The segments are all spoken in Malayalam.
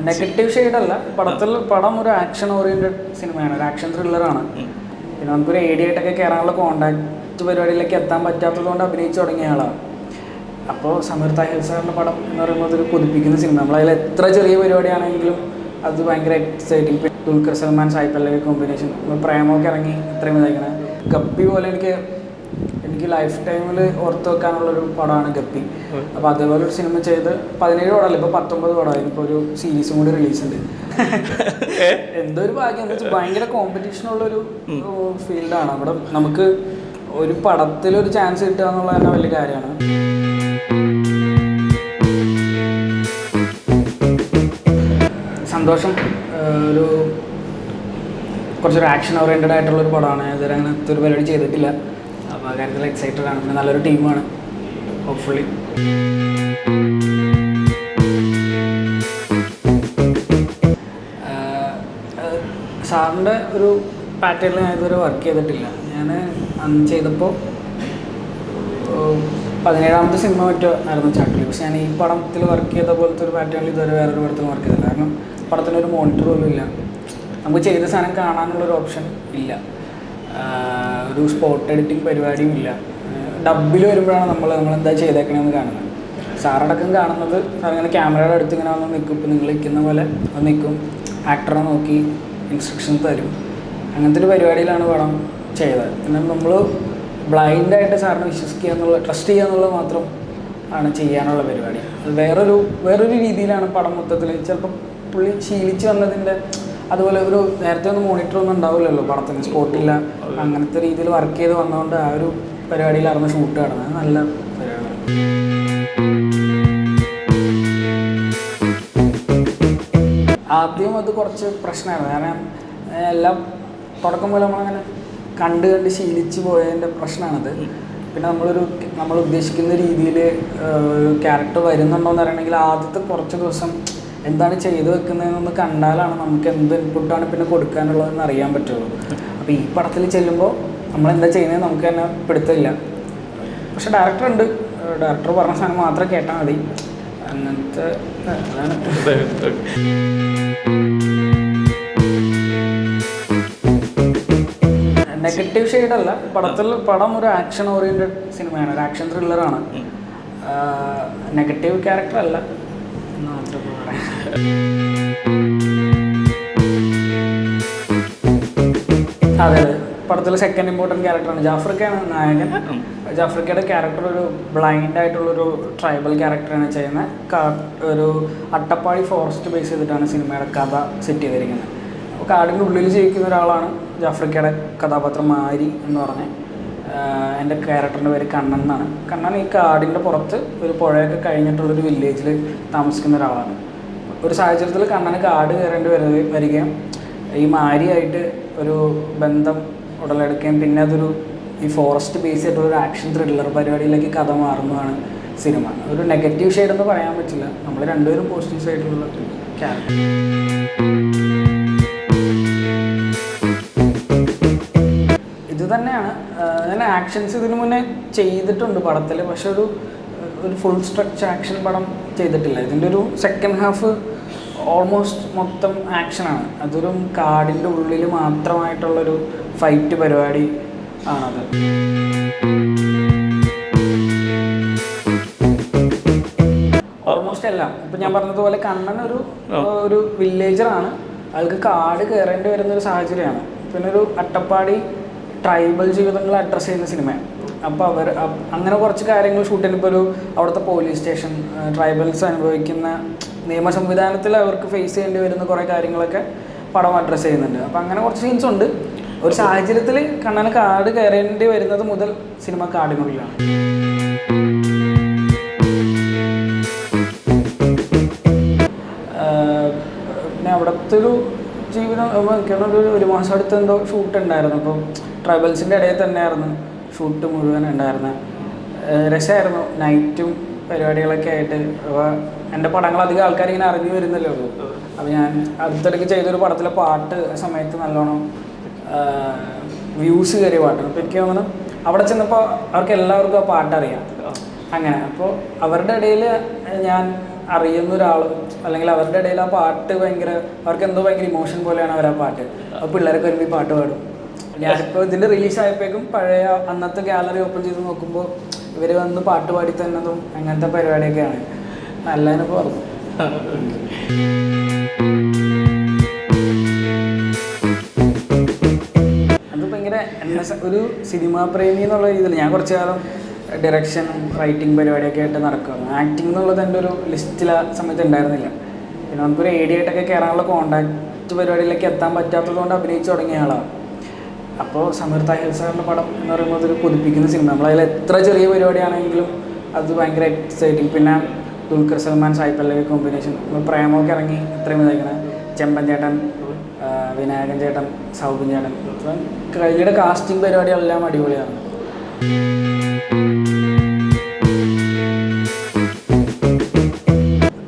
നെഗറ്റീവ് ഷെയ്ഡ് അല്ല. പടത്തിൽ പടം ഒരു ആക്ഷൻ ഓറിയന്റഡ് സിനിമയാണ് ഒരു ആക്ഷൻ ത്രില്ലറാണ് പിന്നെ നമുക്കൊരു ആയിട്ടൊക്കെ കയറാനുള്ള കോണ്ടാക്ട് പരിപാടിയിലേക്ക് എത്താൻ പറ്റാത്തത് കൊണ്ട് അഭിനയിച്ചു തുടങ്ങിയ ആളാണ്. അപ്പോൾ സമീർ താഹിർ സാറിന്റെ പടം എന്ന് പറയുമ്പോൾ അതൊരു കൊതിപ്പിക്കുന്ന സിനിമ നമ്മളതിൽ എത്ര ചെറിയ പരിപാടിയാണെങ്കിലും അത് ഭയങ്കര എക്സൈറ്റിംഗ് ദുൽഖർ സൽമാൻ സായി പല്ലവി കോമ്പിനേഷൻ പ്രേമമൊക്കെ ഇറങ്ങി ഇത്രയും ഇതാക്കണ ഗപ്പി പോലെ എനിക്ക് എനിക്ക് ലൈഫ് ടൈമിൽ ഓർത്ത് വെക്കാനുള്ളൊരു പടമാണ് ഗപ്പി. അപ്പോൾ അതേപോലെ ഒരു സിനിമ ചെയ്ത് പതിനേഴ് പടമല്ല ഇപ്പോൾ പത്തൊമ്പത് പടമായി ഇപ്പോൾ ഒരു സീരീസും കൂടി റിലീസ് ഉണ്ട് എന്തോ ഒരു ഭാഗ്യം. എന്താ വെച്ചാൽ ഭയങ്കര കോമ്പറ്റീഷൻ ഉള്ളൊരു ഫീൽഡാണ്. അവിടെ നമുക്ക് ഒരു പടത്തിൽ ഒരു ചാൻസ് കിട്ടുക എന്നുള്ളത് തന്നെ വലിയ കാര്യമാണ്. സന്തോഷം. ഒരു കുറച്ചൊരു ആക്ഷൻ ഓറിയന്റഡ് ആയിട്ടുള്ള ഒരു പടമാണ്. ഇതുവരെ അങ്ങനത്തെ ഒരു പരിപാടി ചെയ്തിട്ടില്ല. കാര്യത്തിൽ എക്സൈറ്റഡ് ആണ്. പിന്നെ നല്ലൊരു ടീമാണ് ഹോപ്പ്ഫുള്ളി സാറിന്റെ ഒരു പാറ്റേണിൽ ഞാൻ ഇതുവരെ വർക്ക് ചെയ്തിട്ടില്ല. ഞാൻ അന്ന് ചെയ്തപ്പോൾ പതിനേഴാമത്തെ സിനിമ മറ്റോ ആയിരുന്നു ചാട്ടിൽ പക്ഷെ ഞാൻ ഈ പടത്തിൽ വർക്ക് ചെയ്ത പോലത്തെ ഒരു പാറ്റേണിൽ ഇതുവരെ വേറൊരു പടത്തിൽ വർക്ക് ചെയ്തില്ല കാരണം പടത്തിനൊരു മോണിറ്റർ പോലും ഇല്ല. നമുക്ക് ചെയ്ത സാധനം കാണാനുള്ളൊരു ഓപ്ഷൻ ഇല്ല. ഒരു സ്പോട്ട് എഡിറ്റിംഗ് പരിപാടിയും ഇല്ല. ഡബിൽ വരുമ്പോഴാണ് നമ്മൾ നമ്മൾ എന്താ ചെയ്തേക്കണേന്ന് കാണുന്നത് സാറടക്കം കാണുന്നത് സാർ ഇങ്ങനെ ക്യാമറയുടെ അടുത്ത് ഇങ്ങനെ വന്ന് നിൽക്കും ഇപ്പം നിങ്ങൾ നിൽക്കുന്ന പോലെ വന്ന് നിൽക്കും. ആക്ടറെ നോക്കി ഇൻസ്ട്രക്ഷൻ തരും. അങ്ങനത്തെ ഒരു പരിപാടിയിലാണ് പടം ചെയ്തത്. പിന്നെ നമ്മൾ ബ്ലൈൻഡായിട്ട് സാറിനെ വിശ്വസിക്കുക എന്നുള്ള ട്രസ്റ്റ് ചെയ്യുക എന്നുള്ളത് മാത്രം ആണ് ചെയ്യാനുള്ള പരിപാടി. വേറൊരു വേറൊരു രീതിയിലാണ് പടം മൊത്തത്തിൽ ചിലപ്പോൾ പുള്ളി ശീലിച്ച് വന്നതിന്റെ അതുപോലെ ഒരു നേരത്തെ ഒന്നും മോണിറ്റർ ഒന്നും ഉണ്ടാവില്ലല്ലോ പടത്തിന് സ്പോട്ടില്ല. അങ്ങനത്തെ രീതിയിൽ വർക്ക് ചെയ്ത് വന്നതുകൊണ്ട് ആ ഒരു പരിപാടിയിലായിരുന്നു ഷൂട്ട് നടന്നത് നല്ല ആദ്യം അത് കുറച്ച് പ്രശ്നമായിരുന്നു. കാരണം എല്ലാം തുടക്കം പോലെ നമ്മളങ്ങനെ കണ്ട് കണ്ട് ശീലിച്ചു പോയതിന്റെ പ്രശ്നമാണത്. പിന്നെ നമ്മളൊരു നമ്മൾ ഉദ്ദേശിക്കുന്ന രീതിയിൽ ക്യാരക്ടർ വരുന്നുണ്ടോ എന്ന് അറിയണമെങ്കിൽ ആദ്യത്തെ കുറച്ച് ദിവസം എന്താണ് ചെയ്തു വെക്കുന്നതെന്ന് കണ്ടാലാണ് നമുക്ക് എന്ത് ഇൻപുട്ടാണ് പിന്നെ കൊടുക്കാനുള്ളതെന്ന് അറിയാൻ പറ്റുള്ളൂ. അപ്പോൾ ഈ പടത്തിൽ ചെല്ലുമ്പോൾ നമ്മൾ എന്താ ചെയ്യുന്നത് നമുക്ക് തന്നെ പിടുത്തമില്ല. പക്ഷെ ഡയറക്ടർ ഉണ്ട്. ഡയറക്ടർ പറഞ്ഞ സാധനം മാത്രം കേട്ടാൽ മതി. അങ്ങനത്തെ നെഗറ്റീവ് ഷെയ്ഡ് അല്ല. പടത്തിൽ പടം ഒരു ആക്ഷൻ ഓറിയന്റഡ് സിനിമയാണ് ഒരു ആക്ഷൻ ത്രില്ലറാണ് നെഗറ്റീവ് ക്യാരക്ടർ അല്ല. അതെ പടത്തിലെ സെക്കൻഡ് ഇമ്പോർട്ടന്റ് ക്യാരക്ടറാണ് ജാഫ്രിക്കയാണ് നായകൻ. ജാഫ്രിക്കയുടെ ക്യാരക്ടർ ഒരു ബ്ലൈൻഡ് ആയിട്ടുള്ളൊരു ട്രൈബൽ ക്യാരക്ടറാണ് ചെയ്യുന്നത് ഒരു അട്ടപ്പാടി ഫോറസ്റ്റ് ബേസ് ചെയ്തിട്ടാണ് സിനിമയുടെ കഥ സെറ്റ് ചെയ്തിരിക്കുന്നത് അപ്പോൾ കാടിന്റെ ഉള്ളിൽ ജീവിക്കുന്ന ഒരാളാണ് ജാഫ്രിക്കയുടെ കഥാപാത്രം മാരി എന്ന് പറഞ്ഞ്. എന്റെ ക്യാരക്ടറിന്റെ പേര് കണ്ണൻ എന്നാണ്. കണ്ണൻ ഈ കാടിന്റെ പുറത്ത് ഒരു പുഴയൊക്കെ കഴിഞ്ഞിട്ടുള്ളൊരു വില്ലേജിൽ താമസിക്കുന്ന ഒരാളാണ്. ഒരു സാഹചര്യത്തിൽ കണ്ണന് കാട് കയറേണ്ടി വരിക വരികയും ഈ മാരിയായിട്ട് ഒരു ബന്ധം ഉടലെടുക്കുകയും പിന്നെ അതൊരു ഈ ഫോറസ്റ്റ് ബേസ് ആയിട്ടുള്ള ഒരു ആക്ഷൻ ത്രില്ലർ പരിപാടിയിലേക്ക് കഥ മാറുന്നതാണ് സിനിമ. ഒരു നെഗറ്റീവ് ഷെയ്ഡ് എന്ന് പറയാൻ പറ്റില്ല. നമ്മൾ രണ്ടുപേരും പോസിറ്റീവ് സൈഡിലുള്ള ക്യാരക്ടർ ഇത് തന്നെയാണ് ഞാൻ ആക്ഷൻസ് ഇതിനു മുന്നേ ചെയ്തിട്ടുണ്ട് പടത്തിൽ പക്ഷെ ഒരു ഒരു ഫുൾ സ്ട്രക്ചർ ആക്ഷൻ പടം ചെയ്തിട്ടില്ല. ഇതിന്റെ ഒരു സെക്കൻഡ് ഹാഫ് ഓൾമോസ്റ്റ് മൊത്തം ആക്ഷനാണ് അതൊരു കാടിന്റെ ഉള്ളിൽ മാത്രമായിട്ടുള്ളൊരു ഫൈറ്റ് പരിപാടി ആണത്. ഓൾമോസ്റ്റ് എല്ലാം. ഇപ്പം ഞാൻ പറഞ്ഞതുപോലെ കണ്ണൻ ഒരു ഒരു വില്ലേജറാണ് അയാൾക്ക് കാട് കയറേണ്ടി വരുന്ന ഒരു സാഹചര്യമാണ്. പിന്നെ ഒരു അട്ടപ്പാടി ട്രൈബൽ ജീവിതങ്ങൾ അഡ്രസ്സ് ചെയ്യുന്ന സിനിമയാണ് അപ്പോൾ അവർ അങ്ങനെ കുറച്ച് കാര്യങ്ങൾ ഷൂട്ട് ചെയ്യുമ്പോൾ ഒരു അവിടുത്തെ പോലീസ് സ്റ്റേഷൻ ട്രൈബൽസ് അനുഭവിക്കുന്ന നിയമ സംവിധാനത്തിൽ അവർക്ക് ഫേസ് ചെയ്യേണ്ടി വരുന്ന കുറേ കാര്യങ്ങളൊക്കെ പടം അഡ്രസ്സ് ചെയ്യുന്നുണ്ട്. അപ്പോൾ അങ്ങനെ കുറച്ച് സീൻസ് ഉണ്ട്. ഒരു സാഹചര്യത്തിൽ കണ്ണന് കാട് കയറേണ്ടി വരുന്നത് മുതൽ സിനിമ കാടിനുള്ളിലാണ്. പിന്നെ അവിടുത്തെ ഒരു ജീവിതം ഒരു മാസം അടുത്ത് എന്തോ ഷൂട്ട് ഉണ്ടായിരുന്നു. അപ്പം ട്രൈബൽസിന്റെ ഇടയിൽ തന്നെയായിരുന്നു. ഷൂട്ട് മുഴുവൻ ഉണ്ടായിരുന്നത് രസമായിരുന്നു നൈറ്റും പരിപാടികളൊക്കെ ആയിട്ട്. അപ്പോൾ എന്റെ പടങ്ങൾ അധികം ആൾക്കാർ ഇങ്ങനെ അറിഞ്ഞു വരുന്നല്ലേ ഉള്ളൂ. അപ്പോൾ ഞാൻ അടുത്തിടയ്ക്ക് ചെയ്തൊരു പടത്തിലെ പാട്ട് സമയത്ത് നല്ലോണം വ്യൂസ് കയറിയ പാട്ടാണ്. അപ്പോൾ എനിക്ക് തോന്നുന്നു അവിടെ ചെന്നപ്പോൾ അവർക്ക് എല്ലാവർക്കും ആ പാട്ടറിയാം. അങ്ങനെ. അപ്പോൾ അവരുടെ ഇടയിൽ ഞാൻ അറിയുന്ന ഒരാളും അല്ലെങ്കിൽ അവരുടെ ഇടയിൽ ആ പാട്ട് ഭയങ്കര അവർക്ക് എന്തോ ഭയങ്കര ഇമോഷൻ പോലെയാണ് അവർ ആ പാട്ട്. അപ്പോൾ പിള്ളേരൊക്കെ വരുമ്പോൾ ഈ പാട്ട് പാടും. ഞാനിപ്പോൾ ഇതിന്റെ റിലീസ് ആയപ്പോഴേക്കും പഴയ അന്നത്തെ ഗാലറി ഓപ്പൺ ചെയ്ത് നോക്കുമ്പോൾ ഇവർ വന്ന് പാട്ട് പാടി തന്നതും അങ്ങനത്തെ പരിപാടിയൊക്കെയാണ്. നല്ല അനുഭവം ഒരു സിനിമാ പ്രേമി എന്നുള്ള രീതിയിൽ ഞാൻ കുറച്ചു കാലം ഡയറക്ഷൻ റൈറ്റിംഗ് പരിപാടിയൊക്കെ ആയിട്ട് നടക്കുകയാണ് ആക്ടിംഗ് എന്നുള്ളത് എന്റെ ഒരു ലിസ്റ്റിൽ ആ സമയത്ത് ഉണ്ടായിരുന്നില്ല. പിന്നെ നമുക്കൊരു ഏഡിയായിട്ടൊക്കെ കയറാനുള്ള കോണ്ടാക്ട് പരിപാടിയിലേക്ക് എത്താൻ പറ്റാത്തത് കൊണ്ട് അഭിനയിച്ചു തുടങ്ങിയ ആളാണ് അപ്പോൾ സമീർ താഹിർ സാറിന്റെ പടം എന്ന് പറയുമ്പോൾ അതൊരു കൊതിപ്പിക്കുന്ന സിനിമ നമ്മളതിൽ എത്ര ചെറിയ പരിപാടിയാണെങ്കിലും അത് ഭയങ്കര എക്സൈറ്റിംഗ് പിന്നെ ദുൽഖർ സൽമാൻ സായി പല്ലവി കോമ്പിനേഷൻ പ്രേമമൊക്കെ ഇറങ്ങി ഇത്രയും ഇതായിരിക്കണ ചെമ്പൻ ചേട്ടൻ വിനായകൻ ചേട്ടൻ സൗബിൻ ചേട്ടൻ. അപ്പം കഴിഞ്ഞ കാസ്റ്റിംഗ് പരിപാടികളെല്ലാം അടിപൊളിയാണ്.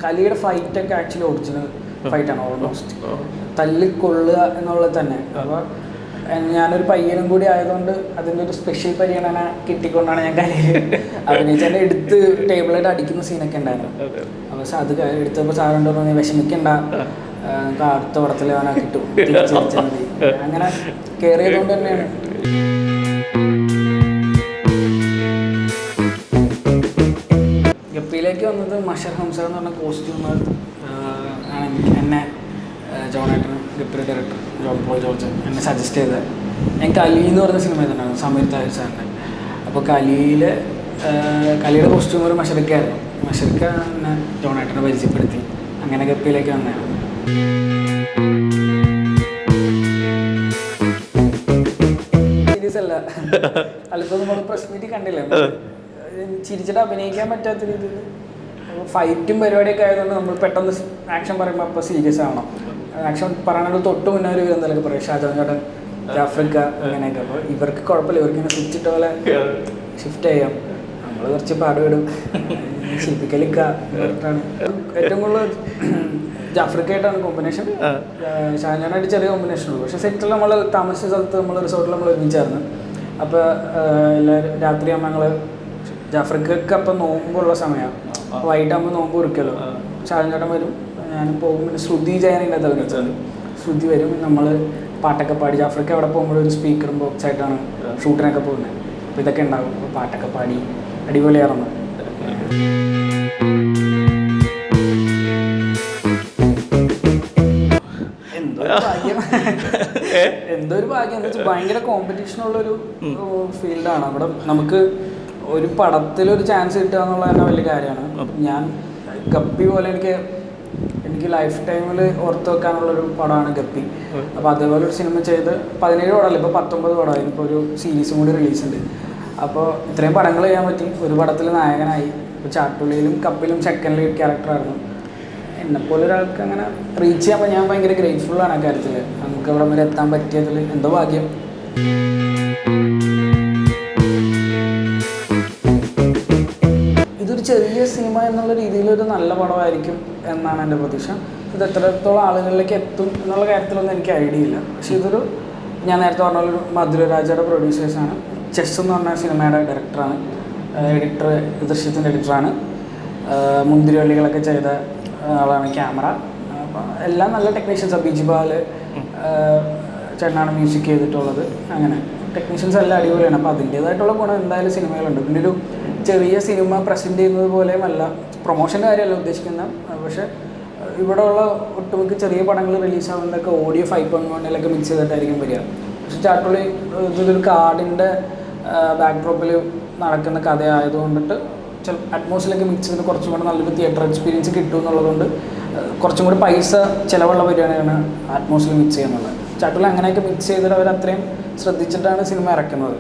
കലിയുടെ ഫൈറ്റൊക്കെ ആക്ച്വലി ഒറിജിനൽ ഫൈറ്റാണ് ഓൾമോസ്റ്റ് തല്ലിക്കൊള്ളുക എന്നുള്ളത് തന്നെ. അപ്പോൾ ഞാനൊരു പയ്യനും കൂടി ആയതുകൊണ്ട് അതിന്റെ ഒരു സ്പെഷ്യൽ പരിഗണന കിട്ടിക്കൊണ്ടാണ് ഞാൻ കലയിൽ അഭിനയിച്ചതിന്റെ എടുത്ത് ടേബിളായിട്ട് അടിക്കുന്ന സീനൊക്കെ ഉണ്ടായിരുന്നു. അപ്പോൾ അത് എടുത്തപ്പോൾ സാറുണ്ട് പറഞ്ഞു "നീ വിഷമിക്കണ്ട. അടുത്ത പടത്തിൽ അവനെ കിട്ടും. തിരിച്ച് വിളിച്ചാൽ മതി." അങ്ങനെ കയറിയതുകൊണ്ട് തന്നെയാണ്. ഗപ്പിയിലേക്ക് വന്നത്? മഷർ ഹംസ എന്ന് പറഞ്ഞ കോസ്റ്റ്യൂമർ ആണ് എന്നെ ആ, ജോണേട്ടൻ ഗപ്പിയുടെ ഡയറക്ടർ ജോൺ പോൾ ജോർജ് എന്നെ സജസ്റ്റ് ചെയ്തത്. ഞാൻ കലി എന്ന് പറഞ്ഞ സിനിമ തന്നെയാണ് സമീർ താഹിർ സാറിന്റെ അപ്പോൾ കലിയിൽ കലിയുടെ കോസ്റ്റ്യൂം ഒരു മഷറിക്കായിരുന്നു മഷറിക്ക എന്നെ ജോണേട്ടനെ പരിചയപ്പെടുത്തി. അങ്ങനെ ഗപ്പിയിലേക്ക് വന്നതാണ്. സീരിയസ് അല്ല. അഭിനയിക്കാൻ പറ്റാത്ത രീതിയിൽ ഫൈറ്റും പരിപാടിയൊക്കെ ആയതുകൊണ്ട് നമ്മൾ പെട്ടെന്ന് ആക്ഷൻ പറയുമ്പോൾ അപ്പോൾ സീരിയസ് ആവണം. ആക്ഷൻ പറയാനുള്ള തൊട്ട് മുന്നേ ഒരു എന്തെങ്കിലും പറയും ഷാജാൻ ചേട്ടൻ ആഫ്രിക്ക അങ്ങനെയൊക്കെ അപ്പോൾ ഇവർക്ക് കുഴപ്പമില്ല. ഇവർക്ക് ഇങ്ങനെ സ്വിച്ചിട്ട് പോലെ ഷിഫ്റ്റ് ചെയ്യാം. നമ്മൾ കുറച്ച് പാടുവിടും ശില്പിക്കലിക്ക ഏറ്റവും കൂടുതൽ ജാഫ്രിക്കായിട്ടാണ് കോമ്പിനേഷൻ ഷാജാനായിട്ട് ചെറിയ കോമ്പിനേഷൻ ഉള്ളൂ. പക്ഷേ സെറ്റിൽ നമ്മൾ താമസിച്ച സ്ഥലത്ത് നമ്മൾ റിസോർട്ടിൽ നമ്മൾ ഒരുമിച്ചായിരുന്നു. അപ്പോൾ എല്ലാവരും രാത്രി ഞങ്ങൾ ജാഫ്രിക്കൊക്കെ അപ്പം നോമ്പുള്ള സമയമാണ് വൈകിട്ടാകുമ്പോൾ നോമ്പ് കുറിക്കുമല്ലോ ചേട്ടൻ വരും. ഞാൻ പോകും പിന്നെ ശ്രുതി ജയനിന്റെ അത് വെച്ചാൽ ശ്രുതി വരും നമ്മൾ പാട്ടൊക്കെ പാടി. ജാഫ്രിക്ക അവിടെ പോകുമ്പോൾ ഒരു സ്പീക്കറും ബോക്സ് ആയിട്ടാണ് ഷൂട്ടിനൊക്കെ പോകുന്നത് അപ്പോൾ ഇതൊക്കെ ഉണ്ടാകും അപ്പോൾ പാട്ടൊക്കെ പാടി അടിപൊളിയായിരുന്നു എന്തോ ഒരു ഭാഗ്യം. എന്താ വെച്ചാൽ ഭയങ്കര കോമ്പറ്റീഷൻ ഉള്ളൊരു ഫീൽഡാണ് അവിടെ നമുക്ക് ഒരു പടത്തിൽ ഒരു ചാൻസ് കിട്ടുക എന്നുള്ളത് തന്നെ വലിയ കാര്യമാണ്. ഞാൻ ഗപ്പി പോലെ എനിക്ക് എനിക്ക് ലൈഫ് ടൈമിൽ ഓർത്ത് വെക്കാനുള്ളൊരു പടമാണ് ഗപ്പി. അപ്പോൾ അതേപോലെ ഒരു സിനിമ ചെയ്ത് പതിനേഴ് പടമല്ല ഇപ്പോൾ പത്തൊമ്പത് പടമായി. ഇപ്പോൾ ഒരു സീരീസും കൂടി റിലീസ് ഉണ്ട് അപ്പോൾ ഇത്രയും പടങ്ങൾ ചെയ്യാൻ പറ്റി. ഒരു പടത്തിൽ നായകനായി. ഇപ്പോൾ ചാട്ടുള്ളിയിലും കപ്പിലും സെക്കൻഡ് ലീഡ് ക്യാരക്ടറായിരുന്നു എന്നെപ്പോലെ ഒരാൾക്ക് അങ്ങനെ റീച്ച് ചെയ്യാൻ ഞാൻ ഭയങ്കര ഗ്രേറ്റ്ഫുള്ളാണ് ആ കാര്യത്തിൽ നമുക്ക് അവിടെ വരെ എത്താൻ പറ്റിയതിൽ എന്തോ ഭാഗ്യം. ചെറിയ സിനിമ എന്നുള്ള രീതിയിൽ ഒരു നല്ല പടമായിരിക്കും എന്നാണ് എന്റെ പ്രതീക്ഷ. ഇത് എത്രത്തോളം ആളുകളിലേക്ക് എത്തും എന്നുള്ള കാര്യത്തിലൊന്നും എനിക്ക് ഐഡിയ ഇല്ല. പക്ഷെ ഇതൊരു ഞാൻ നേരത്തെ പറഞ്ഞ ഒരു മധുരരാജയുടെ പ്രൊഡ്യൂസേഴ്സാണ് ചെസ് എന്ന് പറഞ്ഞ സിനിമയുടെ ഡയറക്ടറാണ് എഡിറ്റർ ദൃശ്യത്തിന്റെ എഡിറ്ററാണ് മുന്തിരിവള്ളികളൊക്കെ ചെയ്ത ആളാണ് ക്യാമറ. അപ്പം എല്ലാം നല്ല ടെക്നീഷ്യൻസാണ് ബിജുപാൽ ചേട്ടനാണ് മ്യൂസിക് ചെയ്തിട്ടുള്ളത്. അങ്ങനെ. ടെക്നീഷ്യൻസ് എല്ലാം അടിപൊളിയാണ്. അപ്പോൾ അതിന്റേതായിട്ടുള്ള ഗുണം എന്തായാലും സിനിമകളുണ്ട് പിന്നെ ഒരു ചെറിയ സിനിമ പ്രസന്റ് ചെയ്യുന്നത് പോലെയുമല്ല പ്രൊമോഷന്റെ കാര്യമല്ല ഉദ്ദേശിക്കുന്നത് പക്ഷേ ഇവിടെയുള്ള ഒട്ടുമിക്ക ചെറിയ പടങ്ങൾ റിലീസാവുന്നതൊക്കെ ഓഡിയോ ഫൈവ് പോയിന്റ് വണ്ണിലൊക്കെ മിക്സ് ചെയ്തിട്ടായിരിക്കും വരിക. പക്ഷേ ചാട്ടുള്ളി ഇതൊരു കാർഡിന്റെ ബാക്ക്ഡ്രോപ്പിൽ നടക്കുന്ന കഥയായതുകൊണ്ടിട്ട് ചില അറ്റ്മോസ്ഫിയറിലേക്ക് മിക്സ് ചെയ്ത് കുറച്ചും കൂടെ നല്ലൊരു തിയേറ്റർ എക്സ്പീരിയൻസ് കിട്ടും എന്നുള്ളതുകൊണ്ട് കുറച്ചും കൂടി പൈസ ചിലവുള്ള പരിപാടിയാണ് അറ്റ്മോസ്ഫിയർ മിക്സ് ചെയ്യുന്നത്. ചാട്ടുള്ളി അങ്ങനെയൊക്കെ മിക്സ് ചെയ്തിട്ട് അവർ അത്രയും ശ്രദ്ധിച്ചിട്ടാണ് സിനിമ ഇറക്കുന്നത്.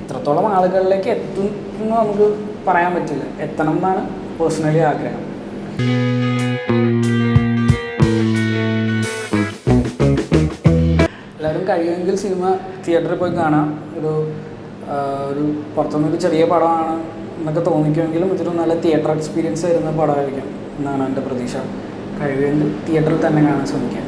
എത്രത്തോളം ആളുകളിലേക്ക് എത്തും നമുക്ക് പറയാൻ പറ്റില്ല. എത്തണം എന്നാണ് പേഴ്സണലി ആഗ്രഹം. എല്ലാവരും കഴിയുമെങ്കിൽ സിനിമ തിയേറ്ററിൽ പോയി കാണാം. ഒരു ഒരു പുറത്തുനിന്നൊരു ചെറിയ പടമാണ് എന്നൊക്കെ തോന്നിക്കുമെങ്കിലും ഇതൊരു നല്ല തിയേറ്റർ എക്സ്പീരിയൻസ് തരുന്ന പടമായിരിക്കും എന്നാണ് എന്റെ പ്രതീക്ഷ. കഴിയുമെങ്കിൽ തിയേറ്ററിൽ തന്നെ കാണാൻ ശ്രമിക്കാം.